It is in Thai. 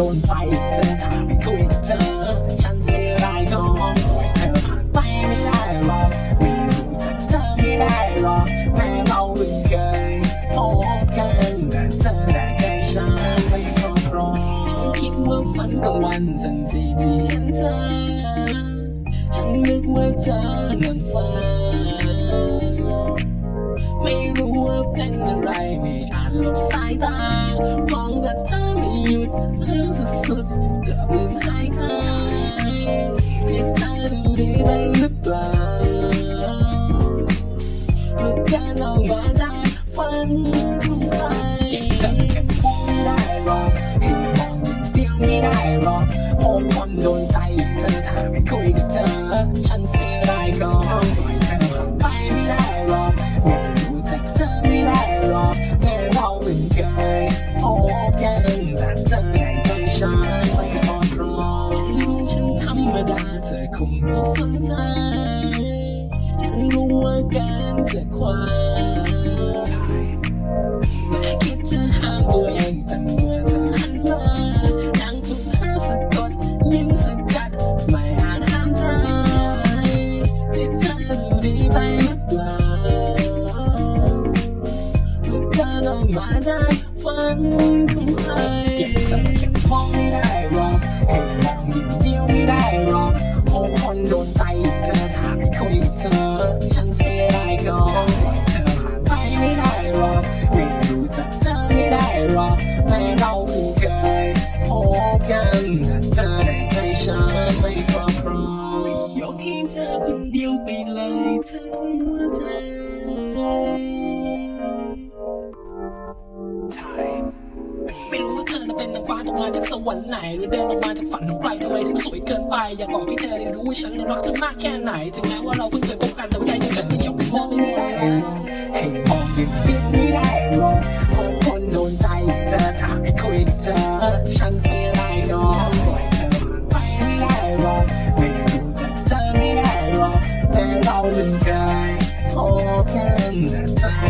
โดนใจเธอถามไม่คุยเธอ ฉันเสียดายก็มองปล่อยเธอผ่านไปไม่ได้หรอกไม่รู้จักเธอไม่ได้หรอกแม้เราเพิ่งเคยพบกันแต่เธอได้แค่ฉันไม่ครอบครองฉันคิดว่าฝันกลางวันทันทีที่เห็นเธอ ฉันนึกว่าเธอนั้นฝัน ดเพื่อสุดๆกือบลืมหายใจที่เธอดูดีไปหรือเปล่าหลุดกันออกมาจาฝันของใครเธอแค่พูดไม่ได้หรอกให้มองอย่างเดียวไม่ได้หรอกโอ้คนโดนใจเธอถ้าไม่คุยกับเธอ ฉันเสียดายก็ปล่อยเธอ รมดาเธอคงไม่สนใจ ฉันรู้ว่าการจะคว้าคิดจะห้ามตัวเองแต่เมื่อเธอหันมาดังถูกเธอสะกดยิ่งสกัดไม่อาจห้ามใจที่เธอดูดีไปหรือเปล่าลูกเดินออกมาจากฝันของใครยากจะแค่มองไม่ได้หรอกให้มอง เธอคนเดียวไปเลยทั้งหัวใจ ไม่รู้ว่าเธอน่ะเป็นนางฟ้าตกมาจากสวรรค์ไหนหรือเดินออกมาจากฝันของใครทำไมถึงสวยเกินไป อยากบอกให้เธอได้รู้ว่าฉันรักเธอมากแค่ไหน ถึงแม้ว่าเราเพิ่งเคยพบกันแต่ว่าใจยังเกิดไม่ยอมมอก กั